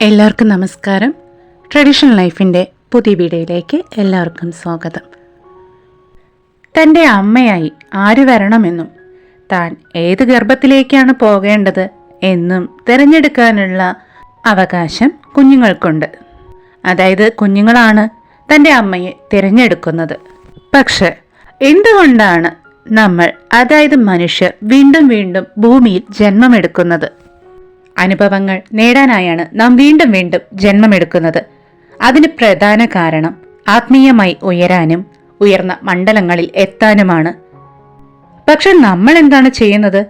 എല്ലാവർക്കും നമസ്കാരം. ട്രഡീഷണൽ ലൈഫിന്റെ പുതിയ വീഡിയോയിലേക്ക് എല്ലാവർക്കും സ്വാഗതം. തന്റെ അമ്മയായി ആര് വരണമെന്നും താൻ ഏത് ഗർഭത്തിലേക്കാണ് പോകേണ്ടത് എന്നും തിരഞ്ഞെടുക്കാനുള്ള അവകാശം കുഞ്ഞുങ്ങൾക്കുണ്ട്. അതായത് കുഞ്ഞുങ്ങളാണ് തന്റെ അമ്മയെ തിരഞ്ഞെടുക്കുന്നത്. പക്ഷെ എന്തുകൊണ്ടാണ് നമ്മൾ അതായത് മനുഷ്യർ വീണ്ടും വീണ്ടും ഭൂമിയിൽ ജന്മമെടുക്കുന്നത്? അനുഭവങ്ങൾ നേടാനായാണ് നാം വീണ്ടും വീണ്ടും ജന്മമെടുക്കുന്നത്. അതിന് പ്രധാന കാരണം ആത്മീയമായി ഉയരാനും ഉയർന്ന മണ്ഡലങ്ങളിൽ എത്താനുമാണ്. പക്ഷെ നമ്മൾ എന്താണ് ചെയ്യുന്നത്?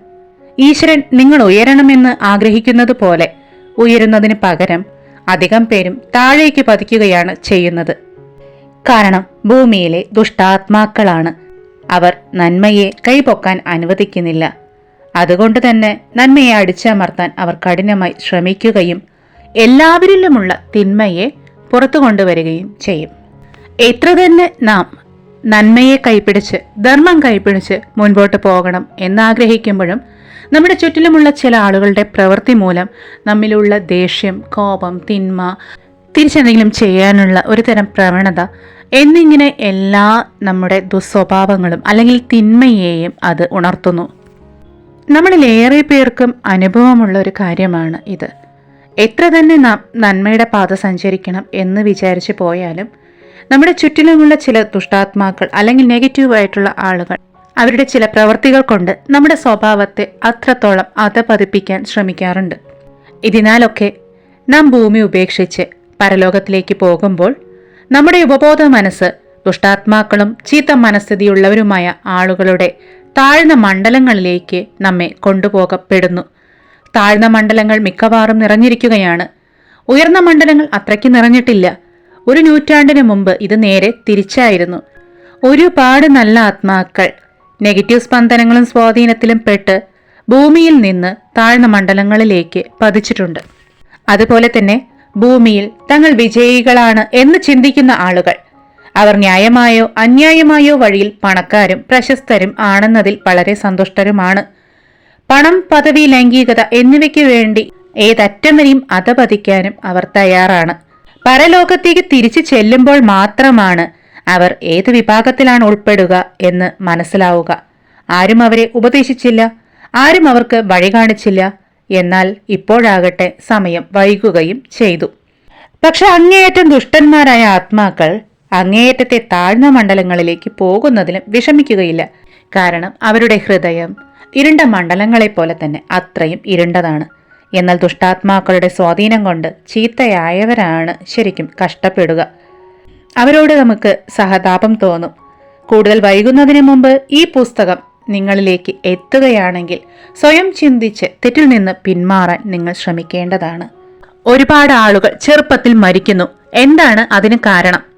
ഈശ്വരൻ നിങ്ങൾ ഉയരണമെന്ന് ആഗ്രഹിക്കുന്നത് പോലെ ഉയരുന്നതിന് പകരം അധികം പേരും താഴേക്ക് പതിക്കുകയാണ് ചെയ്യുന്നത്. കാരണം ഭൂമിയിലെ ദുഷ്ടാത്മാക്കളാണ്. അവർ നന്മയെ കൈപൊക്കാൻ അനുവദിക്കുന്നില്ല. അതുകൊണ്ട് തന്നെ നന്മയെ അടിച്ചമർത്താൻ അവർ കഠിനമായി ശ്രമിക്കുകയും എല്ലാവരിലുമുള്ള തിന്മയെ പുറത്തു കൊണ്ടുവരികയും ചെയ്യും. എത്ര തന്നെ നാം നന്മയെ കൈപ്പിടിച്ച് ധർമ്മം കൈപ്പിടിച്ച് മുൻപോട്ട് പോകണം എന്നാഗ്രഹിക്കുമ്പോഴും നമ്മുടെ ചുറ്റിലുമുള്ള ചില ആളുകളുടെ പ്രവൃത്തി മൂലം നമ്മിലുള്ള ദേഷ്യം കോപം തിന്മ തിരിച്ചെന്തെങ്കിലും ചെയ്യാനുള്ള ഒരു തരം പ്രവണത എന്നിങ്ങനെ എല്ലാ നമ്മുടെ ദുസ്വഭാവങ്ങളും അല്ലെങ്കിൽ തിന്മയെയും അത് ഉണർത്തുന്നു. നമ്മളിൽ ഏറെ പേർക്കും അനുഭവമുള്ള ഒരു കാര്യമാണ് ഇത്. എത്ര തന്നെ നന്മയുടെ പാത സഞ്ചരിക്കണം എന്ന് വിചാരിച്ചു പോയാലും നമ്മുടെ ചുറ്റിലുമുള്ള ചില ദുഷ്ടാത്മാക്കൾ അല്ലെങ്കിൽ നെഗറ്റീവായിട്ടുള്ള ആളുകൾ അവരുടെ ചില പ്രവർത്തികൾ കൊണ്ട് നമ്മുടെ സ്വഭാവത്തെ അത്രത്തോളം അധപതിപ്പിക്കാൻ ശ്രമിക്കാറുണ്ട്. ഇതിനാലൊക്കെ നാം ഭൂമി ഉപേക്ഷിച്ച് പരലോകത്തിലേക്ക് പോകുമ്പോൾ നമ്മുടെ ഉപബോധ മനസ്സ് ദുഷ്ടാത്മാക്കളും ചീത്ത മനസ്ഥിതിയുള്ളവരുമായ ആളുകളുടെ താഴ്ന്ന മണ്ഡലങ്ങളിലേക്ക് നമ്മെ കൊണ്ടുപോകപ്പെടുന്നു. താഴ്ന്ന മണ്ഡലങ്ങൾ മിക്കവാറും നിറഞ്ഞിരിക്കുകയാണ്. ഉയർന്ന മണ്ഡലങ്ങൾ അത്രയ്ക്ക് നിറഞ്ഞിട്ടില്ല. ഒരു നൂറ്റാണ്ടിന് മുമ്പ് ഇത് നേരെ തിരിച്ചായിരുന്നു. ഒരുപാട് നല്ല ആത്മാക്കൾ നെഗറ്റീവ് സ്പന്ദനങ്ങളും സ്വാധീനത്തിലും പെട്ട് ഭൂമിയിൽ നിന്ന് താഴ്ന്ന മണ്ഡലങ്ങളിലേക്ക് പതിച്ചിട്ടുണ്ട്. അതുപോലെ തന്നെ ഭൂമിയിൽ തങ്ങൾ വിജയികളാണ് എന്ന് ചിന്തിക്കുന്ന ആളുകൾ. അവർ ന്യായമായോ അന്യായമായോ വഴിയിൽ പണക്കാരും പ്രശസ്തരും ആണെന്നതിൽ വളരെ സന്തുഷ്ടരുമാണ്. പണം പദവി ലൈംഗികത എന്നിവയ്ക്ക് വേണ്ടി ഏതറ്റം വരെയും അതപതിക്കാനും അവർ തയ്യാറാണ്. പരലോകത്തേക്ക് തിരിച്ചു ചെല്ലുമ്പോൾ മാത്രമാണ് അവർ ഏത് വിഭാഗത്തിലാണ് ഉൾപ്പെടുക എന്ന് മനസ്സിലാവുക. ആരും അവരെ ഉപദേശിച്ചില്ല ആരും അവർക്ക് വഴി കാണിച്ചില്ല. എന്നാൽ ഇപ്പോഴാകട്ടെ സമയം വൈകുകയും ചെയ്തു. പക്ഷെ അങ്ങേയറ്റം ദുഷ്ടന്മാരായ ആത്മാക്കൾ അങ്ങേയറ്റത്തെ താഴ്ന്ന മണ്ഡലങ്ങളിലേക്ക് പോകുന്നതിലും വിഷമിക്കുകയില്ല. കാരണം അവരുടെ ഹൃദയം ഇരുണ്ട മണ്ഡലങ്ങളെ പോലെ തന്നെ അത്രയും ഇരുണ്ടതാണ്. എന്നാൽ ദുഷ്ടാത്മാക്കളുടെ സ്വാധീനം കൊണ്ട് ചീത്തയായവരാണ് ശരിക്കും കഷ്ടപ്പെടുക. അവരോട് നമുക്ക് സഹതാപം തോന്നും. കൂടുതൽ വൈകുന്നതിന് മുമ്പ് ഈ പുസ്തകം നിങ്ങളിലേക്ക് എത്തുകയാണെങ്കിൽ സ്വയം ചിന്തിച്ച് തെറ്റിൽ നിന്ന് പിന്മാറാൻ നിങ്ങൾ ശ്രമിക്കേണ്ടതാണ്. ഒരുപാട് ആളുകൾ ചെറുപ്പത്തിൽ മരിക്കുന്നു. എന്താണ് അതിന് കാരണം?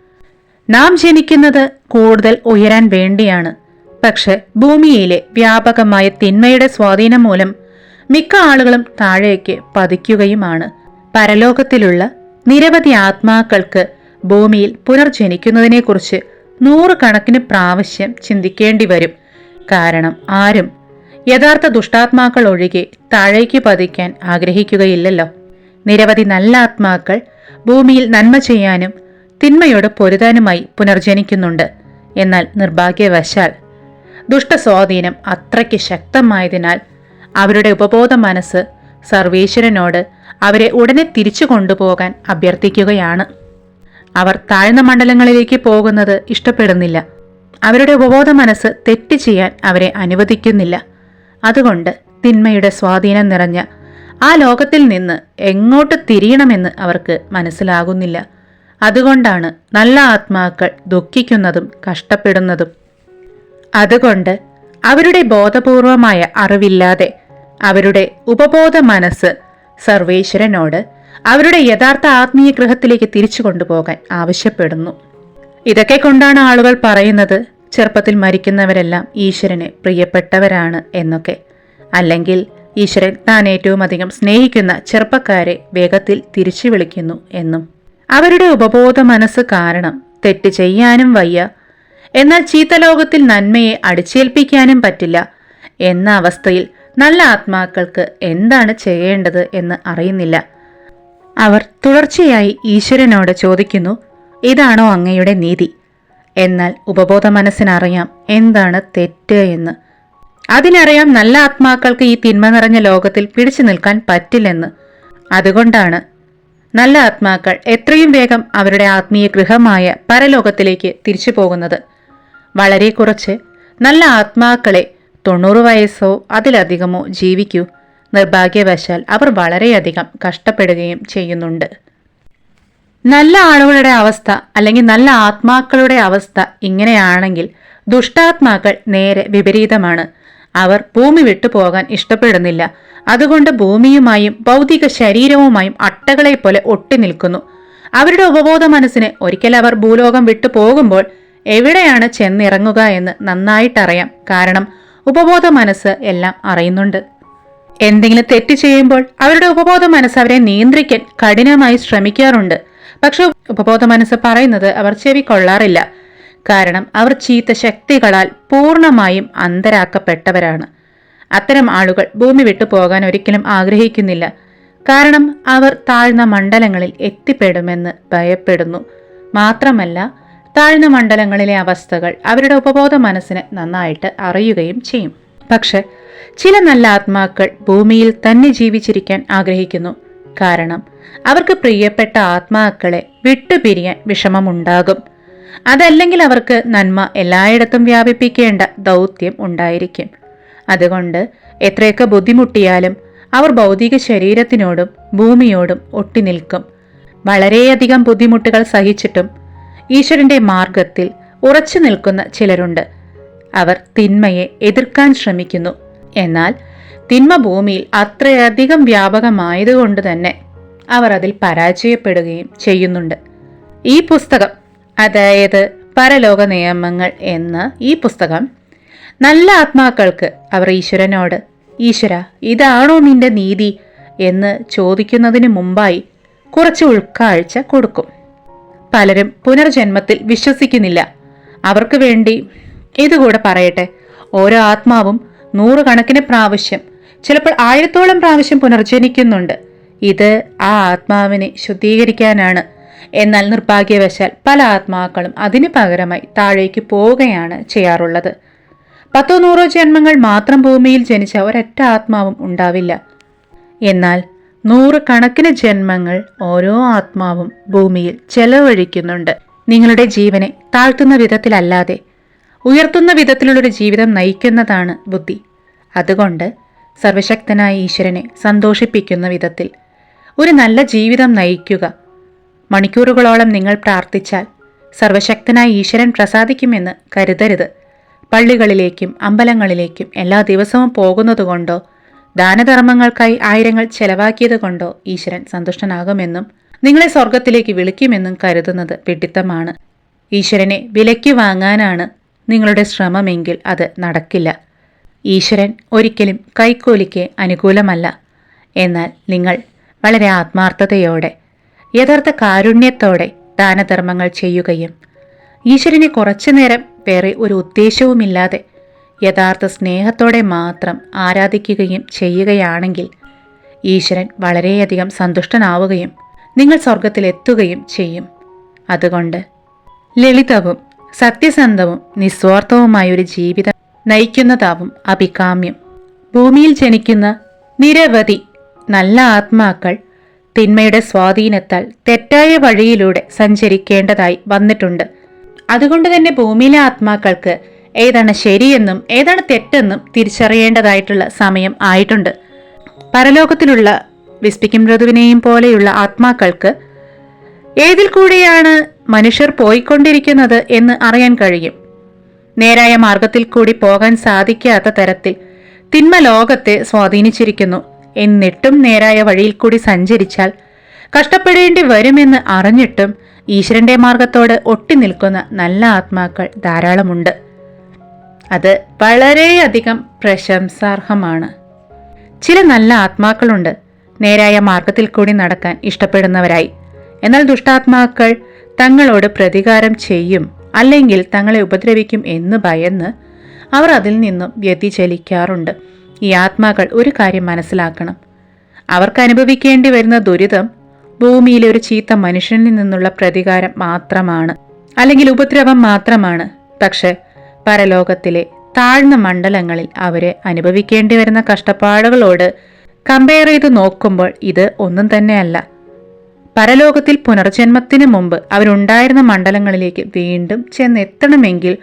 നാം ജനിക്കുന്നത് കൂടുതൽ ഉയരാൻ വേണ്ടിയാണ്. പക്ഷെ ഭൂമിയിലെ വ്യാപകമായ തിന്മയുടെ സ്വാധീനം മൂലം മിക്ക ആളുകളും താഴേക്ക് പതിക്കുകയുമാണ്. പരലോകത്തിലുള്ള നിരവധി ആത്മാക്കൾക്ക് ഭൂമിയിൽ പുനർജനിക്കുന്നതിനെക്കുറിച്ച് നൂറുകണക്കിന് പ്രാവശ്യം ചിന്തിക്കേണ്ടി വരും കാരണം ആരും യഥാർത്ഥ ദുഷ്ടാത്മാക്കൾ ഒഴികെ താഴേക്ക് പതിക്കാൻ ആഗ്രഹിക്കുകയില്ലല്ലോ. നിരവധി നല്ല ആത്മാക്കൾ ഭൂമിയിൽ നന്മ ചെയ്യാനും തിന്മയോട് പൊരുതാനുമായി പുനർജനിക്കുന്നുണ്ട്. എന്നാൽ നിർഭാഗ്യവശാൽ ദുഷ്ടസ്വാധീനം അത്രയ്ക്ക് ശക്തമായതിനാൽ അവരുടെ ഉപബോധ മനസ്സ് സർവേശ്വരനോട് അവരെ ഉടനെ തിരിച്ചു കൊണ്ടുപോകാൻ അഭ്യർത്ഥിക്കുകയാണ്. അവർ താഴ്ന്ന മണ്ഡലങ്ങളിലേക്ക് പോകുന്നത് ഇഷ്ടപ്പെടുന്നില്ല. അവരുടെ ഉപബോധ മനസ്സ് തെറ്റ് ചെയ്യാൻ അവരെ അനുവദിക്കുന്നില്ല. അതുകൊണ്ട് തിന്മയുടെ സ്വാധീനം നിറഞ്ഞ ആ ലോകത്തിൽ നിന്ന് എങ്ങോട്ട് തിരിയണമെന്ന് അവർക്ക് മനസ്സിലാകുന്നില്ല. അതുകൊണ്ടാണ് നല്ല ആത്മാക്കൾ ദുഃഖിക്കുന്നതും കഷ്ടപ്പെടുന്നതും. അതുകൊണ്ട് അവരുടെ ബോധപൂർവമായ അറിവില്ലാതെ അവരുടെ ഉപബോധ മനസ്സ് സർവേശ്വരനോട് അവരുടെ യഥാർത്ഥ ആത്മീയ ഗൃഹത്തിലേക്ക് തിരിച്ചു കൊണ്ടുപോകാൻ ആവശ്യപ്പെടുന്നു. ഇതൊക്കെ കൊണ്ടാണ് ആളുകൾ പറയുന്നത് ചെറുപ്പത്തിൽ മരിക്കുന്നവരെല്ലാം ഈശ്വരന് പ്രിയപ്പെട്ടവരാണ് എന്നൊക്കെ. അല്ലെങ്കിൽ ഈശ്വരൻ താൻ ഏറ്റവും അധികം സ്നേഹിക്കുന്ന ചെറുപ്പക്കാരെ വേഗത്തിൽ തിരിച്ചു വിളിക്കുന്നു എന്നും. അവരുടെ ഉപബോധ മനസ്സ് കാരണം തെറ്റ് ചെയ്യാനും വയ്യ. എന്നാൽ ചീത്തലോകത്തിൽ നന്മയെ അടിച്ചേൽപ്പിക്കാനും പറ്റില്ല. എന്ന അവസ്ഥയിൽ നല്ല ആത്മാക്കൾക്ക് എന്താണ് ചെയ്യേണ്ടത് എന്ന് അറിയുന്നില്ല. അവർ തുടർച്ചയായി ഈശ്വരനോട് ചോദിക്കുന്നു ഇതാണോ അങ്ങയുടെ നീതി? എന്നാൽ ഉപബോധ മനസ്സിനറിയാം എന്താണ് തെറ്റ് എന്ന്. അതിനറിയാം നല്ല ആത്മാക്കൾക്ക് ഈ തിന്മ നിറഞ്ഞ ലോകത്തിൽ പിടിച്ചു നിൽക്കാൻ പറ്റില്ലെന്ന്. അതുകൊണ്ടാണ് നല്ല ആത്മാക്കൾ എത്രയും വേഗം അവരുടെ ആത്മീയ ഗൃഹമായ പരലോകത്തിലേക്ക് തിരിച്ചു പോകുന്നത്. വളരെ കുറച്ച് നല്ല ആത്മാക്കളെ തൊണ്ണൂറ് വയസ്സോ അതിലധികമോ ജീവിക്കൂ. നിർഭാഗ്യവശാൽ അവർ വളരെയധികം കഷ്ടപ്പെടുകയും ചെയ്യുന്നുണ്ട്. നല്ല ആളുകളുടെ അവസ്ഥ അല്ലെങ്കിൽ നല്ല ആത്മാക്കളുടെ അവസ്ഥ ഇങ്ങനെയാണെങ്കിൽ ദുഷ്ടാത്മാക്കൾ നേരെ വിപരീതമാണ്. അവർ ഭൂമി വിട്ടു പോകാൻ ഇഷ്ടപ്പെടുന്നില്ല. അതുകൊണ്ട് ഭൂമിയുമായും ഭൗതിക ശരീരവുമായും അട്ടകളെ പോലെ ഒട്ടി നിൽക്കുന്നു. അവരുടെ ഉപബോധ മനസ്സിന് ഒരിക്കൽ അവർ ഭൂലോകം വിട്ടു പോകുമ്പോൾ എവിടെയാണ് ചെന്നിറങ്ങുക എന്ന് നന്നായിട്ടറിയാം. കാരണം ഉപബോധ മനസ്സ് എല്ലാം അറിയുന്നുണ്ട്. എന്തെങ്കിലും തെറ്റ് ചെയ്യുമ്പോൾ അവരുടെ ഉപബോധ മനസ്സ് അവരെ നിയന്ത്രിക്കാൻ കഠിനമായി ശ്രമിക്കാറുണ്ട്. പക്ഷെ ഉപബോധ മനസ്സ് പറയുന്നത് അവർ ചെവി കൊള്ളാറില്ല. കാരണം അവർ ചീത്ത ശക്തികളാൽ പൂർണമായും അന്തരാക്കപ്പെട്ടവരാണ്. അത്തരം ആളുകൾ ഭൂമി വിട്ടു പോകാൻ ഒരിക്കലും ആഗ്രഹിക്കുന്നില്ല. കാരണം അവർ താഴ്ന്ന മണ്ഡലങ്ങളിൽ എത്തിപ്പെടുമെന്ന് ഭയപ്പെടുന്നു. മാത്രമല്ല താഴ്ന്ന മണ്ഡലങ്ങളിലെ അവസ്ഥകൾ അവരുടെ ഉപബോധ മനസ്സിന് നന്നായിട്ട് അറിയുകയും ചെയ്യും. പക്ഷെ ചില നല്ല ആത്മാക്കൾ ഭൂമിയിൽ തന്നെ ജീവിച്ചിരിക്കാൻ ആഗ്രഹിക്കുന്നു. കാരണം അവർക്ക് പ്രിയപ്പെട്ട ആത്മാക്കളെ വിട്ടുപിരിയാൻ വിഷമമുണ്ടാകും. അതല്ലെങ്കിൽ അവർക്ക് നന്മ എല്ലായിടത്തും വ്യാപിപ്പിക്കേണ്ട ദൗത്യം ഉണ്ടായിരിക്കും. അതുകൊണ്ട് എത്രയൊക്കെ ബുദ്ധിമുട്ടിയാലും അവർ ഭൗതിക ശരീരത്തിനോടും ഭൂമിയോടും ഒട്ടിനിൽക്കും വളരെയധികം ബുദ്ധിമുട്ടുകൾ സഹിച്ചിട്ടും ഈശ്വരന്റെ മാർഗത്തിൽ ഉറച്ചു നിൽക്കുന്ന ചിലരുണ്ട്. അവർ തിന്മയെ എതിർക്കാൻ ശ്രമിക്കുന്നു. എന്നാൽ തിന്മ ഭൂമിയിൽ അത്രയധികം വ്യാപകമായതുകൊണ്ട് തന്നെ അവർ അതിൽ പരാജയപ്പെടുകയും ചെയ്യുന്നുണ്ട്. ഈ പുസ്തകം അതായത് പരലോക നിയമങ്ങൾ എന്ന ഈ പുസ്തകം നല്ല ആത്മാക്കൾക്ക് അവർ ഈശ്വരനോട് ഈശ്വര ഇതാണോ നിന്റെ നീതി? എന്ന് ചോദിക്കുന്നതിന് മുമ്പായി കുറച്ച് ഉൾക്കാഴ്ച കൊടുക്കും. പലരും പുനർജന്മത്തിൽ വിശ്വസിക്കുന്നില്ല. അവർക്ക് വേണ്ടി ഇതുകൂടെ പറയട്ടെ. ഓരോ ആത്മാവും നൂറുകണക്കിന് പ്രാവശ്യം ചിലപ്പോൾ ആയിരത്തോളം പ്രാവശ്യം പുനർജനിക്കുന്നുണ്ട്. ഇത് ആ ആത്മാവിനെ ശുദ്ധീകരിക്കാനാണ് എന്നാൽ നിർഭാഗ്യവശാൽ പല ആത്മാക്കളും അതിന് പകരമായി താഴേക്ക് പോവുകയാണ് ചെയ്യാറുള്ളത്. പത്തോ നൂറോ ജന്മങ്ങൾ മാത്രം ഭൂമിയിൽ ജനിച്ച ഒരൊറ്റ ആത്മാവും ഉണ്ടാവില്ല. എന്നാൽ നൂറ് കണക്കിന് ജന്മങ്ങൾ ഓരോ ആത്മാവും ഭൂമിയിൽ ചെലവഴിക്കുന്നുണ്ട്. നിങ്ങളുടെ ജീവനെ താഴ്ത്തുന്ന വിധത്തിലല്ലാതെ ഉയർത്തുന്ന വിധത്തിലുള്ളൊരു ജീവിതം നയിക്കുന്നതാണ് ബുദ്ധി. അതുകൊണ്ട് സർവശക്തനായ ഈശ്വരനെ സന്തോഷിപ്പിക്കുന്ന വിധത്തിൽ ഒരു നല്ല ജീവിതം നയിക്കുക മണിക്കൂറുകളോളം നിങ്ങൾ പ്രാർത്ഥിച്ചാൽ സർവശക്തനായ ഈശ്വരൻ പ്രസാദിക്കുമെന്ന് കരുതരുത്. പള്ളികളിലേക്കും അമ്പലങ്ങളിലേക്കും എല്ലാ ദിവസവും പോകുന്നതുകൊണ്ടോ ദാനധർമ്മങ്ങൾക്കായി ആയിരങ്ങൾ ചെലവാക്കിയതുകൊണ്ടോ ഈശ്വരൻ സന്തുഷ്ടനാകുമെന്നും നിങ്ങളെ സ്വർഗത്തിലേക്ക് വിളിക്കുമെന്നും കരുതുന്നത് വിഡിത്തമാണ്. ഈശ്വരനെ വിലയ്ക്ക് വാങ്ങാനാണ് നിങ്ങളുടെ ശ്രമമെങ്കിൽ അത് നടക്കില്ല. ഈശ്വരൻ ഒരിക്കലും കൈക്കൂലിക്ക് അനുകൂലമല്ല. എന്നാൽ നിങ്ങൾ വളരെ ആത്മാർത്ഥതയോടെ യഥാർത്ഥ കാരുണ്യത്തോടെ ദാനധർമ്മങ്ങൾ ചെയ്യുകയും ഈശ്വരനെ കുറച്ചു നേരം വേറെ ഒരു ഉദ്ദേശവുമില്ലാതെ യഥാർത്ഥ സ്നേഹത്തോടെ മാത്രം ആരാധിക്കുകയും ചെയ്യുകയാണെങ്കിൽ ഈശ്വരൻ വളരെയധികം സന്തുഷ്ടനാവുകയും നിങ്ങൾ സ്വർഗത്തിലെത്തുകയും ചെയ്യും. അതുകൊണ്ട് ലളിതവും സത്യസന്ധവും നിസ്വാർത്ഥവുമായ ഒരു ജീവിതം നയിക്കുന്നതാവും അഭികാമ്യം. ഭൂമിയിൽ ജനിക്കുന്ന നിരവധി നല്ല ആത്മാക്കൾ തിന്മയുടെ സ്വാധീനത്താൽ തെറ്റായ വഴിയിലൂടെ സഞ്ചരിക്കേണ്ടതായി വന്നിട്ടുണ്ട്. അതുകൊണ്ട് തന്നെ ഭൂമിയിലെ ആത്മാക്കൾക്ക് ഏതാണ് ശരിയെന്നും ഏതാണ് തെറ്റെന്നും തിരിച്ചറിയേണ്ടതായിട്ടുള്ള സമയം ആയിട്ടുണ്ട്. പരലോകത്തിലുള്ള വിസ്പിക്കും ഋതുവിനെയും പോലെയുള്ള ആത്മാക്കൾക്ക് ഏതിൽ കൂടിയാണ് മനുഷ്യർ പോയിക്കൊണ്ടിരിക്കുന്നത് എന്ന് അറിയാൻ കഴിയും. നേരായ മാർഗത്തിൽ കൂടി പോകാൻ സാധിക്കാത്ത തരത്തിൽ തിന്മ ലോകത്തെ സ്വാധീനിച്ചിരിക്കുന്നു. എന്നിട്ടും നേരായ വഴിയിൽ കൂടി സഞ്ചരിച്ചാൽ കഷ്ടപ്പെടേണ്ടി വരുമെന്ന് അറിഞ്ഞിട്ടും ഈശ്വരന്റെ മാർഗത്തോട് ഒട്ടി നിൽക്കുന്ന നല്ല ആത്മാക്കൾ ധാരാളമുണ്ട്. അത് വളരെയധികം പ്രശംസാർഹമാണ്. ചില നല്ല ആത്മാക്കളുണ്ട്. നേരായ മാർഗത്തിൽ കൂടി നടക്കാൻ ഇഷ്ടപ്പെടുന്നവരായി. എന്നാൽ ദുഷ്ടാത്മാക്കൾ തങ്ങളോട് പ്രതികാരം ചെയ്യും അല്ലെങ്കിൽ തങ്ങളെ ഉപദ്രവിക്കും എന്ന് ഭയന്ന് അവർ അതിൽ നിന്നും വ്യതിചലിക്കാറുണ്ട്. ഈ ആത്മാക്കൾ ഒരു കാര്യം മനസ്സിലാക്കണം. അവർക്ക് അനുഭവിക്കേണ്ടി വരുന്ന ദുരിതം ഭൂമിയിലെ ഒരു ചീത്ത മനുഷ്യനിൽ നിന്നുള്ള പ്രതികാരം മാത്രമാണ്. അല്ലെങ്കിൽ ഉപദ്രവം മാത്രമാണ്. പക്ഷെ പരലോകത്തിലെ താഴ്ന്ന മണ്ഡലങ്ങളിൽ അവരെ അനുഭവിക്കേണ്ടി വരുന്ന കഷ്ടപ്പാടുകളോട് കമ്പയർ ചെയ്ത് നോക്കുമ്പോൾ ഇത് ഒന്നും തന്നെയല്ല. പരലോകത്തിൽ പുനർജന്മത്തിന് മുമ്പ് അവരുണ്ടായിരുന്ന മണ്ഡലങ്ങളിലേക്ക് വീണ്ടും ചെന്നെത്തണമെങ്കിൽ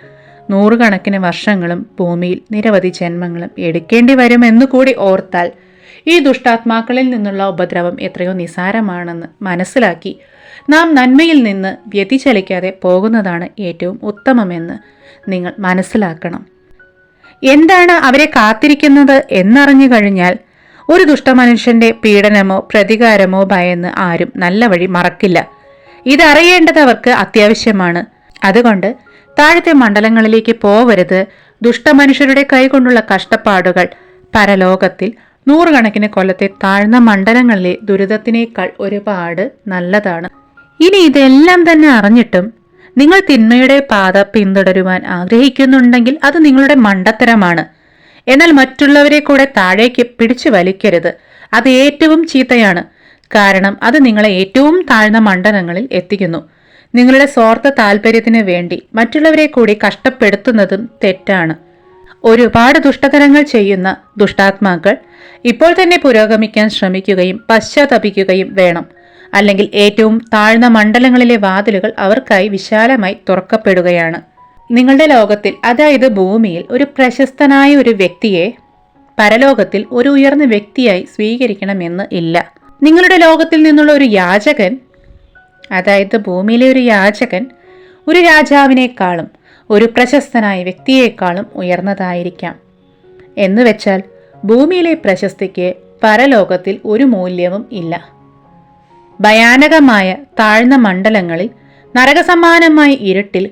നൂറുകണക്കിന് വർഷങ്ങളും ഭൂമിയിൽ നിരവധി ജന്മങ്ങളും എടുക്കേണ്ടി വരുമെന്നു കൂടി ഓർത്താൽ ഈ ദുഷ്ടാത്മാക്കളിൽ നിന്നുള്ള ഉപദ്രവം എത്രയോ നിസാരമാണെന്ന് മനസ്സിലാക്കി നാം നന്മയിൽ നിന്ന് വ്യതിചലിക്കാതെ പോകുന്നതാണ് ഏറ്റവും ഉത്തമമെന്ന് നിങ്ങൾ മനസ്സിലാക്കണം. എന്താണ് അവരെ കാത്തിരിക്കുന്നത് എന്നറിഞ്ഞു കഴിഞ്ഞാൽ ഒരു ദുഷ്ടമനുഷ്യന്റെ പീഡനമോ പ്രതികാരമോ ഭയന്ന് ആരും നല്ല വഴി മറക്കില്ല. ഇതറിയേണ്ടത് അവർക്ക് അത്യാവശ്യമാണ്. അതുകൊണ്ട് താഴത്തെ മണ്ഡലങ്ങളിലേക്ക് പോവരുത്. ദുഷ്ടമനുഷ്യരുടെ കൈകൊണ്ടുള്ള കഷ്ടപ്പാടുകൾ. പരലോകത്തിൽ നൂറുകണക്കിന് കൊല്ലത്തെ താഴ്ന്ന മണ്ഡലങ്ങളിലെ ദുരിതത്തിനേക്കാൾ ഒരുപാട് നല്ലതാണ്. ഇനി ഇതെല്ലാം തന്നെ അറിഞ്ഞിട്ടും നിങ്ങൾ തിന്മയുടെ പാത പിന്തുടരുവാൻ ആഗ്രഹിക്കുന്നുണ്ടെങ്കിൽ അത് നിങ്ങളുടെ മണ്ടത്തരമാണ്. എന്നാൽ മറ്റുള്ളവരെ കൂടെ താഴേക്ക് പിടിച്ചു വലിക്കരുത്. അത് ഏറ്റവും ചീത്തയാണ്. കാരണം അത് നിങ്ങളെ ഏറ്റവും താഴ്ന്ന മണ്ഡലങ്ങളിൽ എത്തിക്കുന്നു. നിങ്ങളുടെ സ്വാർത്ഥ താല്പര്യത്തിന് വേണ്ടി മറ്റുള്ളവരെ കൂടി കഷ്ടപ്പെടുത്തുന്നതും തെറ്റാണ്. ഒരുപാട് ദുഷ്ടതരങ്ങൾ ചെയ്യുന്ന ദുഷ്ടാത്മാക്കൾ ഇപ്പോൾ തന്നെ പുരോഗമിക്കാൻ ശ്രമിക്കുകയും പശ്ചാത്തപിക്കുകയും വേണം. അല്ലെങ്കിൽ ഏറ്റവും താഴ്ന്ന മണ്ഡലങ്ങളിലെ വാതിലുകൾ അവർക്കായി വിശാലമായി തുറക്കപ്പെടുകയാണ്. നിങ്ങളുടെ ലോകത്തിൽ അതായത് ഭൂമിയിൽ ഒരു പ്രശസ്തനായ ഒരു വ്യക്തിയെ പരലോകത്തിൽ ഒരു ഉയർന്ന വ്യക്തിയായി സ്വീകരിക്കണമെന്ന് ഇല്ല. നിങ്ങളുടെ ലോകത്തിൽ നിന്നുള്ള ഒരു യാചകൻ അതായത് ഭൂമിയിലെ ഒരു യാചകൻ ഒരു രാജാവിനേക്കാളും ഒരു പ്രശസ്തനായ വ്യക്തിയേക്കാളും ഉയർന്നതായിരിക്കാം. എന്ന് വെച്ചാൽ ഭൂമിയിലെ പ്രശസ്തിക്ക് പരലോകത്തിൽ ഒരു മൂല്യവും ഇല്ല. ഭയാനകമായ താഴ്ന്ന മണ്ഡലങ്ങളിൽ നരകസമാനമായ ഇരുട്ടിൽ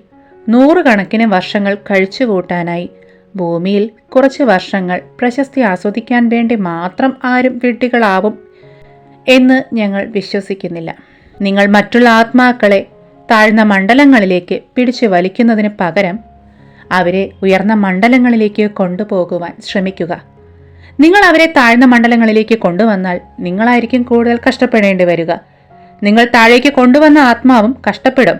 നൂറുകണക്കിന് വർഷങ്ങൾ കഴിച്ചുകൂട്ടാനായി ഭൂമിയിൽ കുറച്ച് വർഷങ്ങൾ പ്രശസ്തി ആസ്വദിക്കാൻ വേണ്ടി മാത്രം ആരും വിഡ്ഢികളാവും എന്ന് ഞങ്ങൾ വിശ്വസിക്കുന്നില്ല. നിങ്ങൾ മറ്റുള്ള ആത്മാക്കളെ താഴ്ന്ന മണ്ഡലങ്ങളിലേക്ക് പിടിച്ചു വലിക്കുന്നതിന് പകരം അവരെ ഉയർന്ന മണ്ഡലങ്ങളിലേക്ക് കൊണ്ടുപോകുവാൻ ശ്രമിക്കുക. നിങ്ങൾ അവരെ താഴ്ന്ന മണ്ഡലങ്ങളിലേക്ക് കൊണ്ടുവന്നാൽ നിങ്ങളായിരിക്കും കൂടുതൽ കഷ്ടപ്പെടേണ്ടി വരിക. നിങ്ങൾ താഴേക്ക് കൊണ്ടുവന്ന ആത്മാവും കഷ്ടപ്പെടും.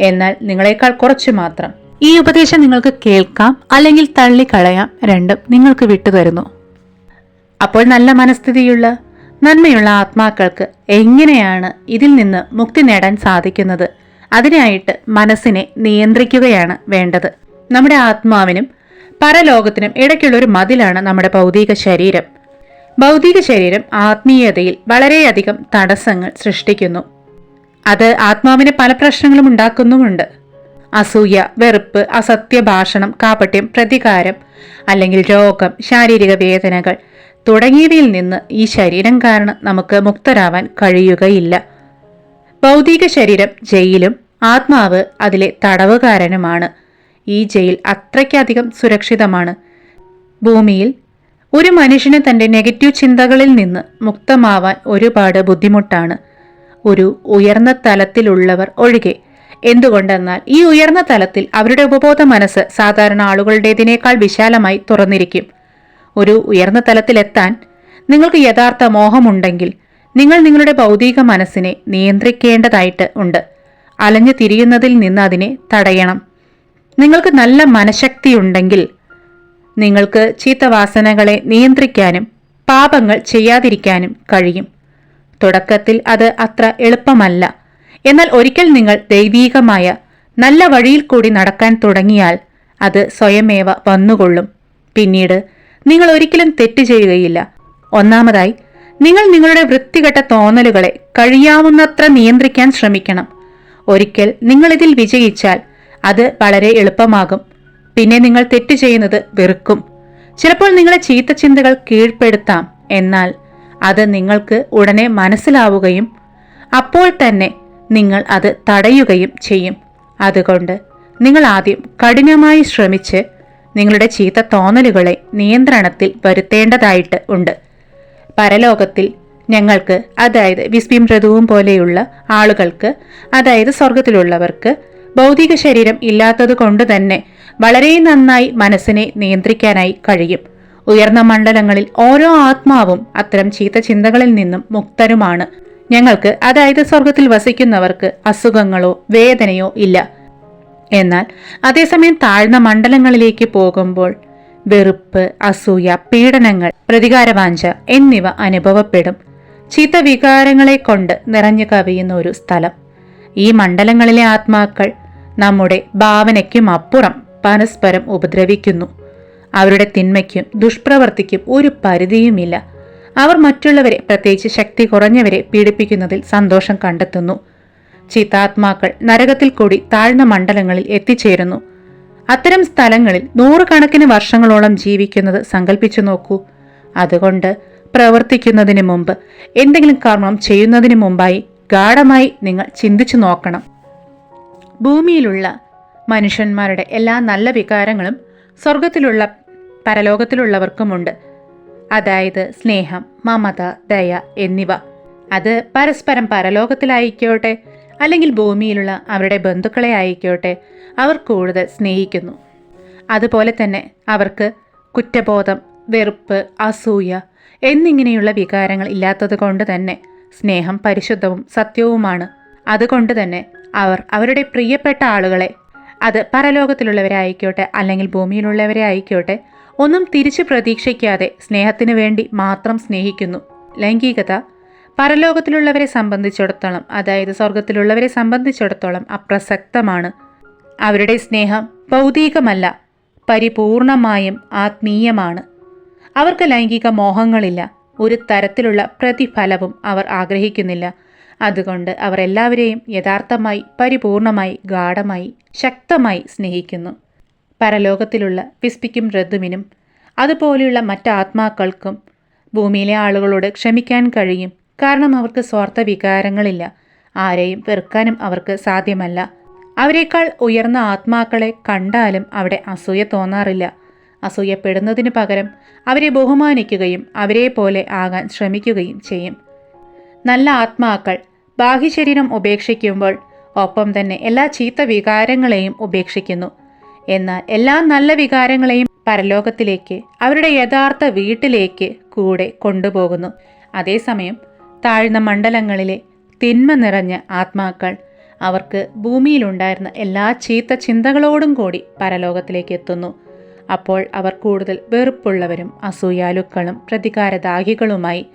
എന്നാൽ നിങ്ങളെക്കാൾ കുറച്ചു മാത്രം. ഈ ഉപദേശം നിങ്ങൾക്ക് കേൾക്കാം അല്ലെങ്കിൽ തള്ളിക്കളയാം. രണ്ടും നിങ്ങൾക്ക് വിട്ടുതരുന്നു. അപ്പോൾ നല്ല മനസ്ഥിതിയുള്ള നന്മയുള്ള ആത്മാക്കൾക്ക് എങ്ങനെയാണ് ഇതിൽ നിന്ന് മുക്തി നേടാൻ സാധിക്കുന്നത്? അതിനായിട്ട് മനസ്സിനെ നിയന്ത്രിക്കുകയാണ് വേണ്ടത്. നമ്മുടെ ആത്മാവിനും പരലോകത്തിനും ഇടയ്ക്കുള്ള ഒരു മതിലാണ് നമ്മുടെ ഭൗതിക ശരീരം. ഭൗതിക ശരീരം ആത്മീയതയിൽ വളരെയധികം തടസ്സങ്ങൾ സൃഷ്ടിക്കുന്നു. അത് ആത്മാവിന് പല പ്രശ്നങ്ങളും ഉണ്ടാക്കുന്നുമുണ്ട്. അസൂയ വെറുപ്പ് അസത്യ ഭാഷണം കാപട്യം പ്രതികാരം അല്ലെങ്കിൽ രോഗം ശാരീരിക വേദനകൾ തുടങ്ങിയവയിൽ നിന്ന് ഈ ശരീരം കാരണം നമുക്ക് മുക്തരാവാൻ കഴിയുകയില്ല. ഭൗതിക ശരീരം ജയിലും ആത്മാവ് അതിലെ തടവുകാരനുമാണ് ഈ ജയിൽ അത്രയ്ക്കധികം സുരക്ഷിതമാണ്. ഭൂമിയിൽ ഒരു മനുഷ്യന് തന്റെ നെഗറ്റീവ് ചിന്തകളിൽ നിന്ന് മുക്തമാവാൻ ഒരുപാട് ബുദ്ധിമുട്ടാണ്. ഒരു ഉയർന്ന തലത്തിലുള്ളവർ ഒഴികെ. എന്തുകൊണ്ടെന്നാൽ ഈ ഉയർന്ന തലത്തിൽ അവരുടെ ഉപബോധ മനസ്സ് സാധാരണ ആളുകളുടേതിനേക്കാൾ വിശാലമായി തുറന്നിരിക്കും. ഒരു ഉയർന്ന തലത്തിലെത്താൻ നിങ്ങൾക്ക് യഥാർത്ഥ മോഹമുണ്ടെങ്കിൽ നിങ്ങൾ നിങ്ങളുടെ ഭൗതിക മനസ്സിനെ നിയന്ത്രിക്കേണ്ടതായിട്ട് ഉണ്ട്. അലഞ്ഞു തിരിയുന്നതിൽ നിന്ന് അതിനെ തടയണം. നിങ്ങൾക്ക് നല്ല മനഃശക്തിയുണ്ടെങ്കിൽ നിങ്ങൾക്ക് ചീത്തവാസനകളെ നിയന്ത്രിക്കാനും പാപങ്ങൾ ചെയ്യാതിരിക്കാനും കഴിയും. തുടക്കത്തിൽ അത് അത്ര എളുപ്പമല്ല. എന്നാൽ ഒരിക്കൽ നിങ്ങൾ ദൈവീകമായ നല്ല വഴിയിൽ കൂടി നടക്കാൻ തുടങ്ങിയാൽ അത് സ്വയമേവ വന്നുകൊള്ളും. പിന്നീട് നിങ്ങൾ ഒരിക്കലും തെറ്റ് ചെയ്യുകയില്ല. ഒന്നാമതായി നിങ്ങൾ നിങ്ങളുടെ വൃത്തികെട്ട തോന്നലുകളെ കഴിയാവുന്നത്ര നിയന്ത്രിക്കാൻ ശ്രമിക്കണം. ഒരിക്കൽ നിങ്ങൾ ഇതിൽ വിജയിച്ചാൽ അത് വളരെ എളുപ്പമാകും. പിന്നെ നിങ്ങൾ തെറ്റ് ചെയ്യുന്നത് വെറുക്കും. ചിലപ്പോൾ നിങ്ങളെ ചീത്ത ചിന്തകൾ കീഴ്പ്പെടുത്താം. എന്നാൽ അത് നിങ്ങൾക്ക് ഉടനെ മനസ്സിലാവുകയും അപ്പോൾ തന്നെ നിങ്ങൾ അത് തടയുകയും ചെയ്യും. അതുകൊണ്ട് നിങ്ങൾ ആദ്യം കഠിനമായി ശ്രമിച്ച് നിങ്ങളുടെ ചീത്ത തോന്നലുകളെ നിയന്ത്രണത്തിൽ വരുത്തേണ്ടതായിട്ട് ഉണ്ട്. പരലോകത്തിൽ ഞങ്ങൾക്ക് അതായത് വിസ്പിം ഋതുവും പോലെയുള്ള ആളുകൾക്ക് അതായത് സ്വർഗത്തിലുള്ളവർക്ക് ഭൗതിക ശരീരം ഇല്ലാത്തത് കൊണ്ട് തന്നെ വളരെ നന്നായി മനസ്സിനെ നിയന്ത്രിക്കാനായി കഴിയും. ഉയർന്ന മണ്ഡലങ്ങളിൽ ഓരോ ആത്മാവും അത്തരം ചീത്ത ചിന്തകളിൽ നിന്നും മുക്തരുമാണ്. ഞങ്ങൾക്ക് അതായത് സ്വർഗത്തിൽ വസിക്കുന്നവർക്ക് അസുഖങ്ങളോ വേദനയോ ഇല്ല. എന്നാൽ അതേസമയം താഴ്ന്ന മണ്ഡലങ്ങളിലേക്ക് പോകുമ്പോൾ വെറുപ്പ് അസൂയ പീഡനങ്ങൾ പ്രതികാരവാഞ്ച എന്നിവ അനുഭവപ്പെടും. ചീത്ത വികാരങ്ങളെ കൊണ്ട് നിറഞ്ഞു കവിയുന്ന ഒരു സ്ഥലം. ഈ മണ്ഡലങ്ങളിലെ ആത്മാക്കൾ നമ്മുടെ ഭാവനയ്ക്കും അപ്പുറം പരസ്പരം ഉപദ്രവിക്കുന്നു. അവരുടെ തിന്മയ്ക്കും ദുഷ്പ്രവർത്തിക്കും ഒരു പരിധിയുമില്ല. അവർ മറ്റുള്ളവരെ പ്രത്യേകിച്ച് ശക്തി കുറഞ്ഞവരെ പീഡിപ്പിക്കുന്നതിൽ സന്തോഷം കണ്ടെത്തുന്നു. ചിത്താത്മാക്കൾ നരകത്തിൽ കൂടി താഴ്ന്ന മണ്ഡലങ്ങളിൽ എത്തിച്ചേരുന്നു. അത്തരം സ്ഥലങ്ങളിൽ നൂറുകണക്കിന് വർഷങ്ങളോളം ജീവിക്കുന്നത് സങ്കല്പിച്ചു നോക്കൂ. അതുകൊണ്ട് പ്രവർത്തിക്കുന്നതിന് മുമ്പ് എന്തെങ്കിലും കർമ്മം ചെയ്യുന്നതിന് മുമ്പായി ഗാഠമായി നിങ്ങൾ ചിന്തിച്ചു നോക്കണം. ഭൂമിയിലുള്ള മനുഷ്യന്മാരുടെ എല്ലാ നല്ല വികാരങ്ങളും സ്വർഗത്തിലുള്ള പരലോകത്തിലുള്ളവർക്കുമുണ്ട്. അതായത് സ്നേഹം മമത ദയ എന്നിവ. അത് പരസ്പരം പരലോകത്തിലായിക്കോട്ടെ. അല്ലെങ്കിൽ ഭൂമിയിലുള്ള അവരുടെ ബന്ധുക്കളെ ആയിക്കോട്ടെ അവർ കൂടുതൽ സ്നേഹിക്കുന്നു. അതുപോലെ തന്നെ അവർക്ക് കുറ്റബോധം വെറുപ്പ് അസൂയ എന്നിങ്ങനെയുള്ള വികാരങ്ങൾ ഇല്ലാത്തത് കൊണ്ട് തന്നെ സ്നേഹം പരിശുദ്ധവും സത്യവുമാണ്. അതുകൊണ്ട് തന്നെ അവർ അവരുടെ പ്രിയപ്പെട്ട ആളുകളെ അത് പരലോകത്തിലുള്ളവരെ ആയിക്കോട്ടെ അല്ലെങ്കിൽ ഭൂമിയിലുള്ളവരെ ആയിക്കോട്ടെ ഒന്നും തിരിച്ചു പ്രതീക്ഷിക്കാതെ സ്നേഹത്തിനു വേണ്ടി മാത്രം സ്നേഹിക്കുന്നു. ലൈംഗികത പരലോകത്തിലുള്ളവരെ സംബന്ധിച്ചിടത്തോളം അതായത് സ്വർഗത്തിലുള്ളവരെ സംബന്ധിച്ചിടത്തോളം അപ്രസക്തമാണ്. അവരുടെ സ്നേഹം ഭൗതികമല്ല പരിപൂർണമായും ആത്മീയമാണ്. അവർക്ക് ലൈംഗിക മോഹങ്ങളില്ല ഒരു തരത്തിലുള്ള പ്രതിഫലവും അവർ ആഗ്രഹിക്കുന്നില്ല. അതുകൊണ്ട് അവർ എല്ലാവരെയും യഥാർത്ഥമായി പരിപൂർണമായി ഗാഠമായി ശക്തമായി സ്നേഹിക്കുന്നു. പരലോകത്തിലുള്ള പിസ്പിക്കും ഋതുവിനും അതുപോലെയുള്ള മറ്റാത്മാക്കൾക്കും ഭൂമിയിലെ ആളുകളോട് ക്ഷമിക്കാൻ കഴിയും. കാരണം അവർക്ക് സ്വാർത്ഥ വികാരങ്ങളില്ല ആരെയും വെറുക്കാനും അവർക്ക് സാധ്യമല്ല. അവരെക്കാൾ ഉയർന്ന ആത്മാക്കളെ കണ്ടാലും അവിടെ അസൂയ തോന്നാറില്ല. അസൂയപ്പെടുന്നതിന് പകരം അവരെ ബഹുമാനിക്കുകയും അവരെ പോലെ ആകാൻ ശ്രമിക്കുകയും ചെയ്യും. നല്ല ആത്മാക്കൾ ബാഹ്യശരീരം ഉപേക്ഷിക്കുമ്പോൾ ഒപ്പം തന്നെ എല്ലാ ചീത്ത വികാരങ്ങളെയും ഉപേക്ഷിക്കുന്നു. എന്നാൽ എല്ലാ നല്ല വികാരങ്ങളെയും പരലോകത്തിലേക്ക് അവരുടെ യഥാർത്ഥ വീട്ടിലേക്ക് കൂടെ കൊണ്ടുപോകുന്നു. അതേസമയം താഴ്ന്ന മണ്ഡലങ്ങളിലെ തിന്മ നിറഞ്ഞ ആത്മാക്കൾ അവർക്ക് ഭൂമിയിലുണ്ടായിരുന്ന എല്ലാ ചീത്ത ചിന്തകളോടും കൂടി പരലോകത്തിലേക്ക് എത്തുന്നു. അപ്പോൾ അവർ കൂടുതൽ വെറുപ്പുള്ളവരും അസൂയാലുക്കളും പ്രതികാരദാഹികളുമായി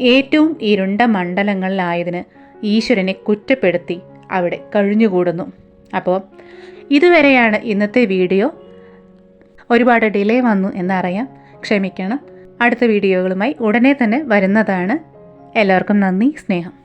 ഏറ്റവും ഇരുണ്ട മണ്ഡലങ്ങളിലായതിന് ഈശ്വരനെ കുറ്റപ്പെടുത്തി അവിടെ കഴിഞ്ഞുകൂടുന്നു. അപ്പോൾ ഇതുവരെയാണ് ഇന്നത്തെ വീഡിയോ. ഒരുപാട് ഡിലേ വന്നു എന്നറിയാം. ക്ഷമിക്കണം. അടുത്ത വീഡിയോകളുമായി ഉടനെ തന്നെ വരുന്നതാണ്. എല്ലാവർക്കും നന്ദി സ്നേഹം.